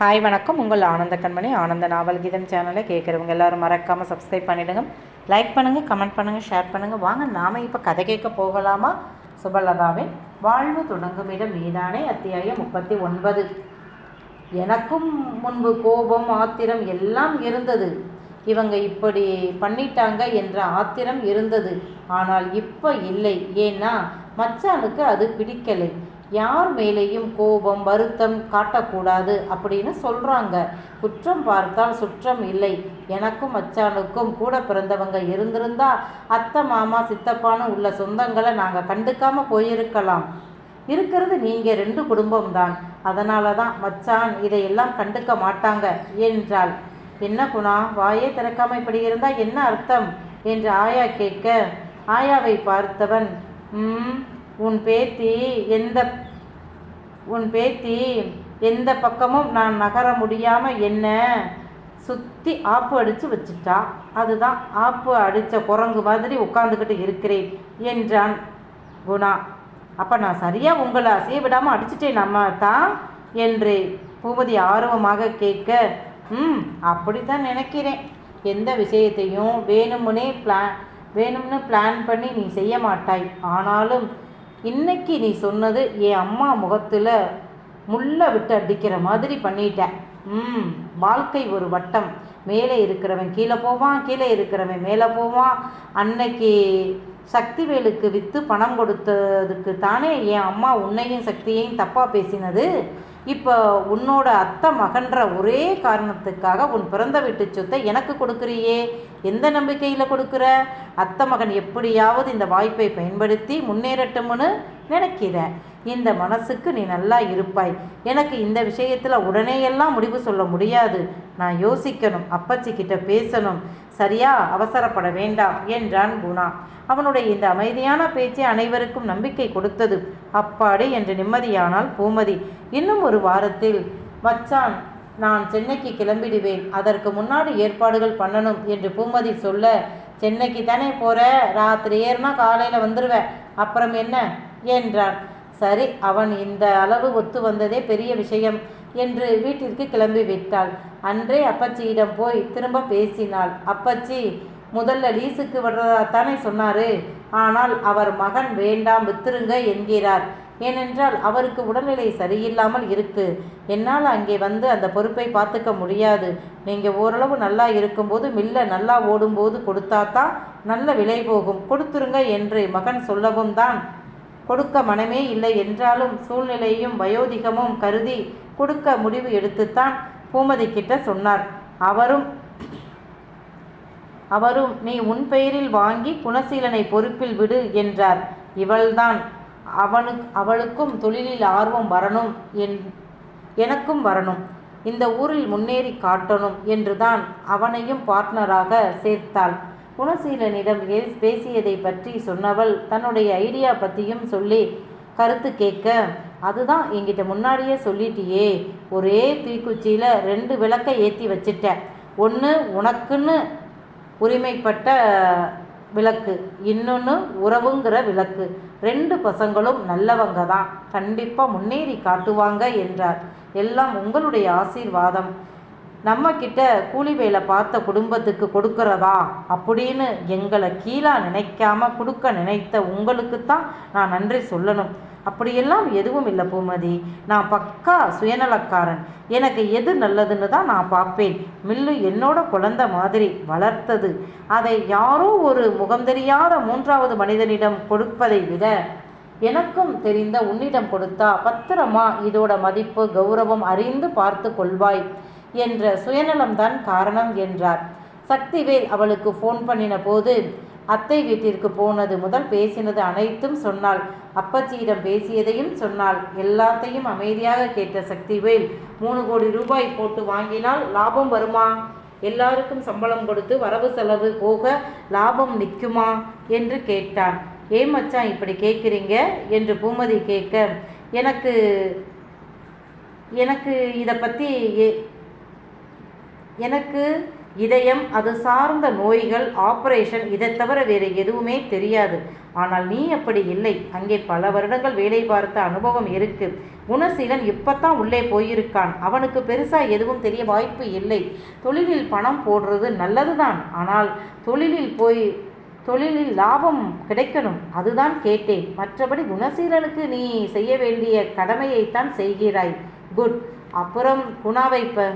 Hi வணக்கம். உங்கள் ஆனந்த கண்மணி ஆனந்த நாவல் கீதம் சேனலை கேட்குறவங்க எல்லாரும் மறக்காமல் சப்ஸ்கிரைப் பண்ணிடுங்க. லைக் பண்ணுங்கள் கமெண்ட் பண்ணுங்கள் ஷேர் பண்ணுங்கள் வாங்க நாம் இப்போ கதை கேட்க போகலாமா? சுபலதாவின் வாழ்வு தொடங்கும் இடம் மீதானே அத்தியாயம் முப்பத்தி ஒன்பது. எனக்கும் முன்பு கோபம் ஆத்திரம் எல்லாம் இருந்தது. இவங்க இப்படி பண்ணிட்டாங்க என்ற ஆத்திரம் இருந்தது. ஆனால் இப்போ இல்லை. ஏன்னா மச்சானுக்கு அது பிடிக்கலை. யார் மேலேயும் கோபம் வருத்தம் காட்டக்கூடாது அப்படின்னு சொல்கிறாங்க குற்றம் பார்த்தால் சுற்றம் இல்லை. எனக்கும் மச்சானுக்கும் கூட பிறந்தவங்க இருந்திருந்தா அத்தை மாமா சித்தப்பான்னு உள்ள சொந்தங்களை நாங்கள் கண்டுக்காமல் போயிருக்கலாம். இருக்கிறது நீங்கள் ரெண்டு குடும்பம்தான். அதனால தான் மச்சான் இதையெல்லாம் கண்டுக்க மாட்டாங்க என்றாள். என்ன குணா வாயே திறக்காம இப்படி இருந்தால் என்ன அர்த்தம்? என்று ஆயா கேட்க ஆயாவை பார்த்தவன். "ம், உன் பேத்தி எந்த உன் பேத்தி எந்த பக்கமும் நான் நகர முடியாமல் என்ன சுற்றி ஆப்பு அடித்து வச்சுட்டா? அதுதான் ஆப்பு அடித்த குரங்கு மாதிரி உட்காந்துக்கிட்டு இருக்கிறேன் என்றான் குணா. அப்போ நான் சரியாக உங்களை அசைய விடாமல் அடிச்சிட்டேன் நம்ம தான் என்று பூமதி ஆர்வமாக கேட்க ம் அப்படி தான் நினைக்கிறேன். எந்த விஷயத்தையும் வேணும்னே பிளான் வேணும்னு பிளான் பண்ணி நீ செய்ய மாட்டாய். ஆனாலும் இன்னைக்கு நீ சொன்னது என் அம்மா முகத்தில் முள்ளை விட்டு அடிக்கிற மாதிரி பண்ணிட்டேன். ம் வாழ்க்கை ஒரு வட்டம். மேலே இருக்கிறவன் கீழே போவான் கீழே இருக்கிறவன் மேலே போவான். அன்னைக்கு சக்திவேலுக்கு விற்று பணம் கொடுத்ததுக்கு தானே என் அம்மா உன்னையும் சக்தியையும் தப்பாக பேசினது? இப்போ உன்னோட அத்தை மகன்ற ஒரே காரணத்துக்காக உன் பிறந்த வீட்டு சொத்தை எனக்கு கொடுக்குறியே. எந்த நம்பிக்கையில் கொடுக்குற? அத்தை மகன் எப்படியாவது இந்த வாய்ப்பை பயன்படுத்தி முன்னேறட்டும்னு நினைக்கிற. இந்த மனசுக்கு நீ நல்லா இருப்பாய். எனக்கு இந்த விஷயத்தில் உடனே எல்லாம் முடிவு சொல்ல முடியாது. நான் யோசிக்கணும் அப்பச்சி கிட்ட பேசணும். சரியா? அவசரப்பட வேண்டாம் என்றான் குணா அவனுடைய இந்த அமைதியான பேச்சு அனைவருக்கும் நம்பிக்கை கொடுத்தது. அப்பாடு என்று நிம்மதியானால் பூமதி. இன்னும் ஒரு வாரத்தில். வச்சான் நான் சென்னைக்கு கிளம்பிடுவேன். அதற்கு முன்னாடி ஏற்பாடுகள் பண்ணணும் என்று பூமதி சொல்ல சென்னைக்கு தானே போற? ராத்திரி ஏறினா காலையில் வந்துடுவேன் அப்புறம் என்ன? என்றான். சரி அவன் இந்த அளவு ஒத்து வந்ததே பெரிய விஷயம். என்று வீட்டிற்கு கிளம்பி விட்டாள். அன்றே அப்பச்சியிடம் போய் திரும்ப பேசினாள். அப்பச்சி முதல்ல லீஸுக்கு விடுறதாத்தானே சொன்னாரு. ஆனால் அவர் மகன் வேண்டாம் வித்துருங்க என்கிறார். ஏனென்றால் அவருக்கு உடல்நிலை சரியில்லாமல் இருக்கு. என்னால் அங்கே வந்து அந்த பொறுப்பை பார்த்துக்க முடியாது. நீங்கள் ஓரளவு நல்லா இருக்கும்போது மில்ல நல்லா ஓடும்போது கொடுத்தாதான் நல்ல விலை போகும். கொடுத்துருங்க என்று மகன் சொல்லவும் தான் கொடுக்க மனமே இல்லை என்றாலும் சூழ்நிலையும் வயோதிகமும் கருதி கொடுக்க முடிவு எடுத்துத்தான் பூமதி கிட்ட சொன்னார். அவரும் அவரும் நீ உன் பெயரில் வாங்கி குணசீலனை பொறுப்பில் விடு என்றார். இவள்தான். அவனுக்கு அவளுக்கும் தொழிலில் ஆர்வம் வரணும் என் எனக்கும் வரணும். இந்த ஊரில் முன்னேறி காட்டணும் என்றுதான் அவனையும் பார்ட்னராக சேர்த்தாள். குணசீலனிடம் பேசியதை பற்றி சொன்னவள் தன்னுடைய ஐடியா பற்றியும் சொல்லி கருத்து கேட்க அதுதான் என்கிட்ட முன்னாடியே சொல்லிட்டியே. ஒரே தீக்குச்சியில் ரெண்டு விளக்கை ஏற்றி வச்சிட்ட ஒன்று உனக்குன்னு உரிமைப்பட்ட விளக்கு இன்னொன்று உறவுங்கிற விளக்கு. ரெண்டு பசங்களும் நல்லவங்க தான் கண்டிப்பாக முன்னேறி காட்டுவாங்க என்றார். எல்லாம் உங்களுடைய ஆசீர்வாதம். நம்ம கிட்ட கூலி வேலை பார்த்த குடும்பத்துக்கு கொடுக்கறதா? அப்படின்னு எங்களை கீழாக நினைக்காம கொடுக்க நினைத்த உங்களுக்கு தான் நான் நன்றி சொல்லணும். அப்படியெல்லாம் எதுவும் இல்லை பூமதி. நான் பக்கா சுயநலக்காரன். எனக்கு எது நல்லதுன்னு தான் நான் பார்ப்பேன். மில்லு என்னோட குழந்தை மாதிரி வளர்த்தது. அதை யாரோ ஒரு முகம் தெரியாத மூன்றாவது மனிதனிடம் கொடுப்பதை விட எனக்கும் தெரிந்த உன்னிடம் கொடுத்தா பத்திரமா இதோட மதிப்பு கௌரவம் அறிந்து பார்த்து கொள்வாய் என்ற சுயநலம்தான் காரணம் என்றார். சக்திவேல் அவளுக்கு ஃபோன் பண்ணின போது அத்தை வீட்டிற்கு போனது முதல் பேசினது அனைத்தும் சொன்னாள். அப்பச்சியிடம் பேசியதையும் சொன்னாள். எல்லாத்தையும் அமைதியாக கேட்ட சக்திவேல் மூணு கோடி ரூபாய் போட்டு வாங்கினால் லாபம் வருமா? எல்லாருக்கும் சம்பளம் கொடுத்து வரவு செலவு போக லாபம் நிற்குமா? என்று கேட்டான். ஏன் மச்சான் இப்படி கேட்குறீங்க? என்று பூமதி கேட்க எனக்கு எனக்கு இதை பற்றி எனக்கு இதயம் அது சார்ந்த நோய்கள் ஆப்ரேஷன் இதை தவிர வேறு எதுவுமே தெரியாது. ஆனால் நீ அப்படி இல்லை. அங்கே பல வருடங்கள் வேலை பார்த்த அனுபவம் இருக்கு. குணசீலன் இப்பத்தான் உள்ளே போயிருக்கான். அவனுக்கு பெருசா எதுவும் தெரிய வாய்ப்பு இல்லை. தொழிலில் பணம் போடுறது நல்லதுதான். ஆனால் தொழிலில் போய் தொழிலில் லாபம் கிடைக்கணும். அதுதான் கேட்டேன். மற்றபடி குணசீலனுக்கு நீ செய்ய வேண்டிய கடமையைத்தான் செய்கிறாய். குட். அப்புறம் குணாவை இப்போ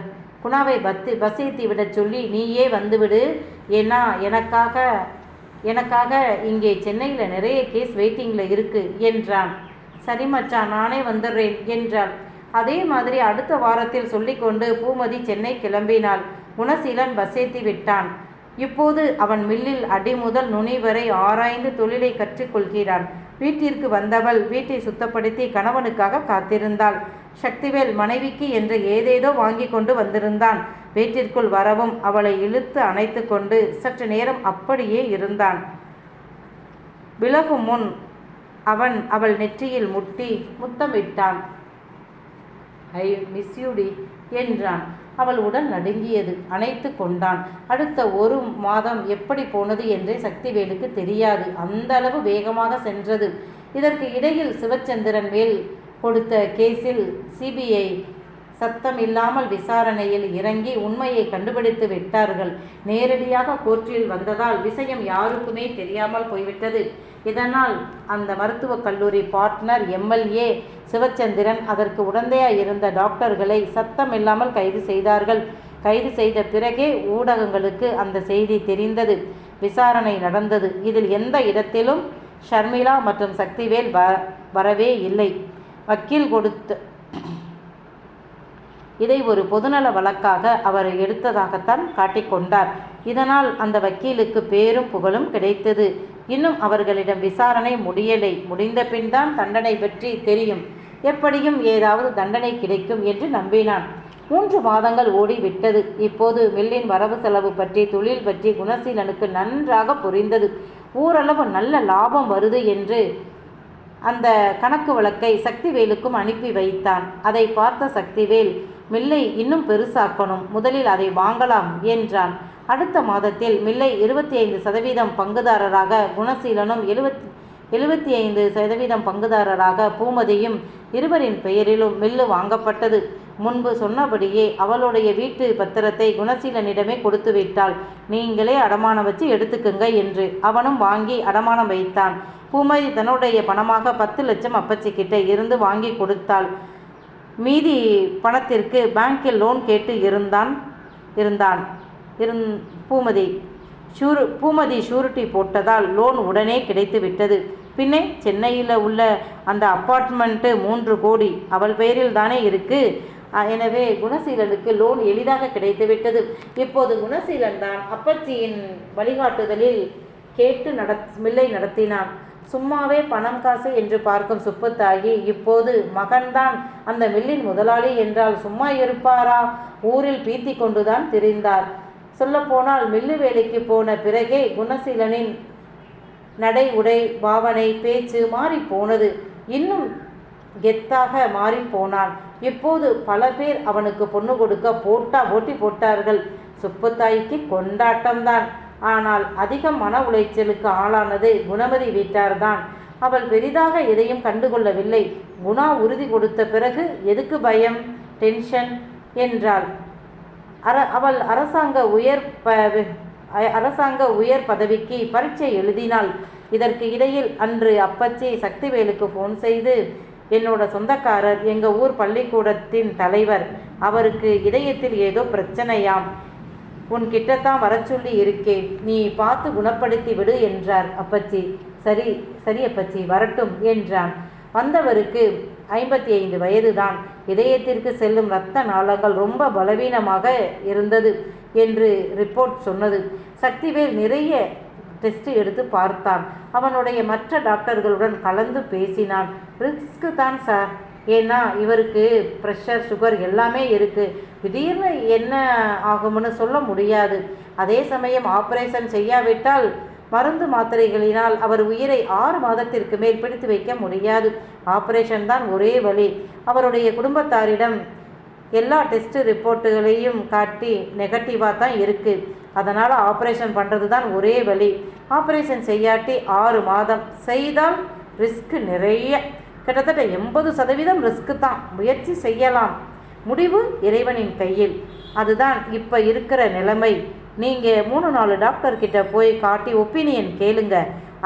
குணாவை பத்து பஸ் விடச் சொல்லி நீயே வந்துவிடு. ஏன்னா எனக்காக எனக்காக இங்கே சென்னையில் நிறைய கேஸ் வெயிட்டிங்கில் இருக்கு என்றான். சரி மச்சான் நானே வந்துடுறேன் என்றாள். அதே மாதிரி அடுத்த வாரத்தில் சொல்லிக்கொண்டு பூமதி சென்னை கிளம்பினாள். குணசீலன் பஸ் விட்டான். இப்போது அவன் மில்லில் அடி முதல் நுனி வரை ஆராய்ந்து தொழிலை கற்றுக்கொள்கிறான் வீட்டிற்கு வந்தவள் வீட்டை சுத்தப்படுத்தி கணவனுக்காக காத்திருந்தாள். சக்திவேல் மனைவிக்கு என்று ஏதேதோ வாங்கி கொண்டு வந்திருந்தான். வீட்டிற்குள் வரவும் அவளை இழுத்து அணைத்து கொண்டு சற்று நேரம் அப்படியே இருந்தான். விலகும் முன் அவன் அவள் நெற்றியில் முட்டி முத்தமிட்டான். ஐ மிஸ் யூடி என்றான். அவள் உடல் நடுங்கியது அணைத்து கொண்டான். அடுத்த ஒரு மாதம் எப்படி போனது என்றே சக்திவேலுக்கு தெரியாது. அந்த அளவு வேகமாக சென்றது. இதற்கு இடையில் சிவச்சந்திரன் மேல் கொடுத்த கேஸில் சிபிஐ சத்தம் இல்லாமல் விசாரணையில் இறங்கி உண்மையை கண்டுபிடித்து விட்டார்கள். நேரடியாக கோர்ட்டில் வந்ததால் விஷயம் யாருக்குமே தெரியாமல் போய்விட்டது. இதனால் அந்த மருத்துவக் கல்லூரி பார்ட்னர் எம்எல்ஏ சிவச்சந்திரன் அதற்கு உடந்தையாக இருந்த டாக்டர்களை சத்தம் இல்லாமல் கைது செய்தார்கள். கைது செய்த பிறகே ஊடகங்களுக்கு அந்த செய்தி தெரிந்தது. விசாரணை நடந்தது. இதில் எந்த இடத்திலும் ஷர்மிளா மற்றும் சக்திவேல் வ வரவே இல்லை. வக்கீல் கொடுத்த இதை ஒரு பொதுநல வழக்காக அவர் எடுத்ததாகத்தான் காட்டிக்கொண்டார் இதனால் அந்த வக்கீலுக்கு பேரும் புகழும் கிடைத்தது. இன்னும் அவர்களிடம் விசாரணை முடியலை. முடிந்த பின் தான் தண்டனை பற்றி தெரியும். எப்படியும் ஏதாவது தண்டனை கிடைக்கும் என்று நம்பினான். மூன்று மாதங்கள் ஓடிவிட்டது. இப்போது மில்லின் வரவு செலவு பற்றி தொழில் பற்றி குணசீலனுக்கு நன்றாக புரிந்தது. ஓரளவு நல்ல லாபம் வருது என்று அந்த கணக்கு வழக்கை சக்திவேலுக்கும் அனுப்பி வைத்தான். அதை பார்த்த சக்திவேல் மில்லை இன்னும் பெருசாக்கணும் முதலில் அதை வாங்கலாம் என்றான். அடுத்த மாதத்தில் மில்லை இருபத்தி ஐந்து சதவீதம் பங்குதாரராக குணசீலனும் எழுபத்தி எழுபத்தி ஐந்து சதவீதம் பங்குதாரராக பூமதியும் இருவரின் பெயரிலும் மில்லு வாங்கப்பட்டது. முன்பு சொன்னபடியே அவளுடைய வீட்டு பத்திரத்தை குணசீலனிடமே கொடுத்து விட்டாள் நீங்களே அடமானம் வச்சு எடுத்துக்குங்க என்று அவனும் வாங்கி அடமானம் வைத்தான். பூமதி தன்னுடைய பணமாக பத்து லட்சம் அப்பச்சி கிட்ட இருந்து வாங்கி கொடுத்தாள். மீதி பணத்திற்கு பேங்கில் லோன் கேட்டு இருந்தான் இருந்தான். இருந் பூமதி ஷூரு பூமதி ஷூரிட்டி போட்டதால் லோன் உடனே கிடைத்து விட்டது பின்னே சென்னையில் உள்ள அந்த அப்பார்ட்மெண்ட்டு மூன்று கோடி. அவள் பெயரில் தானே இருக்கு. எனவே குணசீலனுக்கு லோன் எளிதாக கிடைத்து விட்டது இப்போது குணசீலன் தான் அப்பச்சியின் வழிகாட்டுதலில் கேட்டு நட மில்லை நடத்தினான். சும்மாவே பணம் காசு என்று பார்க்கும் சுப்புத்தாயி இப்போது மகன்தான் அந்த மில்லின் முதலாளி என்றால் சும்மா இருப்பாரா? ஊரில் பீத்தி கொண்டுதான் திரிந்தார். சொல்லப்போனால் மில்லு வேலைக்கு போன பிறகே குணசீலனின் நடை உடை பாவனை பேச்சு மாறி போனது இன்னும் கெத்தாக மாறி போனான் இப்போது பல பேர் அவனுக்கு பொண்ணு கொடுக்க போட்டா ஓட்டி போட்டார்கள். சுப்புத்தாய்க்கு கொண்டாட்டம்தான். ஆனால் அதிக மன உளைச்சலுக்கு ஆளானது குணமதி வீட்டார்தான். அவள் பெரிதாக எதையும் கண்டுகொள்ளவில்லை. குணா உறுதி கொடுத்த பிறகு எதுக்கு பயம்? டென்ஷன் என்றாள். அர அவள் அரசாங்க உயர் ப அரசாங்க உயர் பதவிக்கு பரீட்சை எழுதினாள். இதற்கு இடையில் அன்று அப்பச்சி சக்திவேலுக்கு ஃபோன் செய்து என்னோட சொந்தக்காரர் எங்கள் ஊர் பள்ளிக்கூடத்தின் தலைவர். அவருக்கு இதயத்தில் ஏதோ பிரச்சனையாம். உன் கிட்டத்தான் வர சொல்லி இருக்கேன். நீ பார்த்து குணப்படுத்தி விடு என்றார் அப்பச்சி. சரி சரி அப்பச்சி வரட்டும் என்றான். வந்தவருக்கு ஐம்பத்தி ஐந்து வயதுதான். இதயத்திற்கு செல்லும் இரத்த நாளங்கள் ரொம்ப பலவீனமாக இருந்தது என்று ரிப்போர்ட் சொன்னது. சக்திவேல் நிறைய டெஸ்ட் எடுத்து பார்த்தான். அவனுடைய மற்ற டாக்டர்களுடன் கலந்து பேசினான். ரிஸ்க்கு தான் சார் ஏன்னா இவருக்கு ப்ரெஷர் சுகர் எல்லாமே இருக்குது திடீர்னு என்ன ஆகும்னு சொல்ல முடியாது. அதே சமயம் ஆப்ரேஷன் செய்யாவிட்டால் மருந்து மாத்திரைகளினால் அவர் உயிரை ஆறு மாதத்திற்கு மேல் பிடித்து வைக்க முடியாது. ஆப்ரேஷன் தான் ஒரே வழி. அவருடைய குடும்பத்தாரிடம் எல்லா டெஸ்ட் ரிப்போர்ட்டுகளையும் காட்டி நெகட்டிவாக தான் இருக்குது அதனால் ஆப்ரேஷன் பண்ணுறது தான் ஒரே வழி. ஆப்ரேஷன் செய்யாட்டி ஆறு மாதம். செய்தால் ரிஸ்க் நிறைய. கிட்டத்தட்ட எண்பது சதவீதம் ரிஸ்க்கு தான். முயற்சி செய்யலாம். முடிவு இறைவனின் கையில். அதுதான் இப்போ இருக்கிற நிலைமை. நீங்கள் மூணு நாலு டாக்டர்கிட்ட போய் காட்டி ஒப்பீனியன் கேளுங்க.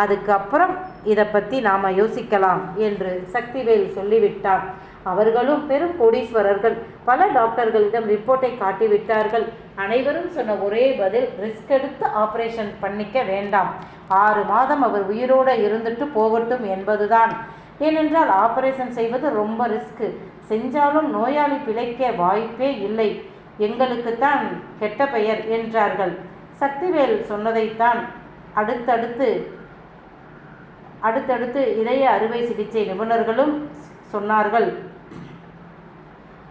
அதுக்கப்புறம் இதை பற்றி நாம் யோசிக்கலாம் என்று சக்திவேல் சொல்லிவிட்டார். அவர்களும் பெரும் கோடீஸ்வரர்கள். பல டாக்டர்களிடம் ரிப்போர்ட்டை காட்டிவிட்டார்கள் அனைவரும் சொன்ன ஒரே பதில் ரிஸ்க் எடுத்து ஆப்ரேஷன் பண்ணிக்க வேண்டாம். ஆறு மாதம் அவர் உயிரோடு இருந்துட்டு போகட்டும் என்பதுதான். ஏனென்றால் ஆபரேஷன் செய்வது ரொம்ப ரிஸ்க்கு செஞ்சாலும் நோயாளி பிழைக்க வாய்ப்பே இல்லை. எங்களுக்குத்தான் கெட்ட பெயர் என்றார்கள். சக்திவேல் சொன்னதைத்தான் அடுத்தடுத்து அடுத்தடுத்து இதய அறுவை சிகிச்சை நிபுணர்களும் சொன்னார்கள்.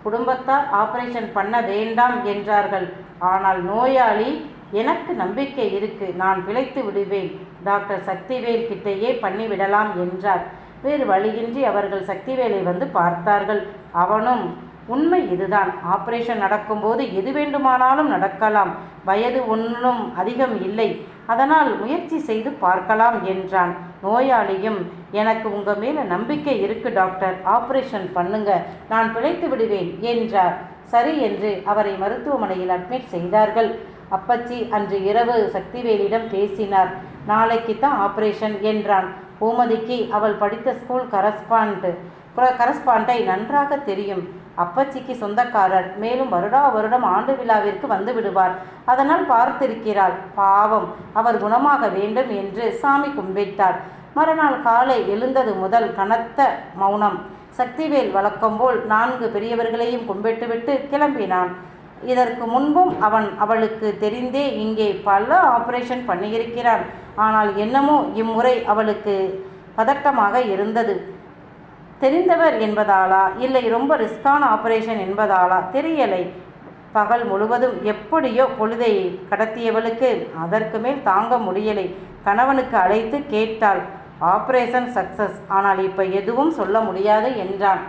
குடும்பத்தார் ஆபரேஷன் பண்ண வேண்டாம் என்றார்கள். ஆனால் நோயாளி எனக்கு நம்பிக்கை இருக்கு. நான் பிழைத்து விடுவேன். டாக்டர் சக்திவேல் கிட்டேயே பண்ணிவிடலாம் என்றார். வேறு வழியின்றி அவர்கள் சக்திவேலை வந்து பார்த்தார்கள். அவனும் உண்மை இதுதான். ஆபரேஷன் நடக்கும்போது எது வேண்டுமானாலும் நடக்கலாம். வயது ஒன்றும் அதிகம் இல்லை. அதனால் முயற்சி செய்து பார்க்கலாம் என்றான். நோயாளியும் எனக்கு உங்கள் மேலே நம்பிக்கை இருக்கு டாக்டர். ஆப்ரேஷன் பண்ணுங்க. நான் பிழைத்து விடுவேன் என்றார். சரி என்று அவரை மருத்துவமனையில் அட்மிட் செய்தார்கள். அப்பச்சி அன்று இரவு சக்திவேலிடம் பேசினார். நாளைக்கு தான் ஆப்ரேஷன் என்றான். பூமதிக்கு அவள் படித்த ஸ்கூல் கரஸ்பாண்ட் கரஸ்பாண்டை நன்றாக தெரியும். அப்பச்சிக்கு சொந்தக்காரர். மேலும் வருடா வருடம் ஆண்டு விழாவிற்கு வந்து விடுவார். அதனால் பார்த்திருக்கிறாள். பாவம். அவர் குணமாக வேண்டும் என்று சாமி கும்பிட்டார். மறுநாள் காலை எழுந்தது முதல் கனத்த மௌனம். சக்திவேல் வழக்கம்போல் நான்கு பெரியவர்களையும் கும்பிட்டுவிட்டு கிளம்பினான். இதற்கு முன்பும் அவன் அவளுக்கு தெரிந்தே இங்கே பல ஆபரேஷன் பண்ணியிருக்கிறான். ஆனால் என்னமோ இம்முறை அவளுக்கு பதட்டமாக இருந்தது. தெரிந்தவர் என்பதாலா? இல்லை ரொம்ப ரிஸ்கான ஆபரேஷன் என்பதாலா? தெரியலை. பகல் முழுவதும் எப்படியோ பொழுதை கடத்தியவளுக்கு அதற்கு மேல் தாங்க முடியலை. கணவனுக்கு அழைத்து கேட்டாள் ஆபரேஷன் சக்சஸ். ஆனால் இப்போ எதுவும் சொல்ல முடியாது என்றான்.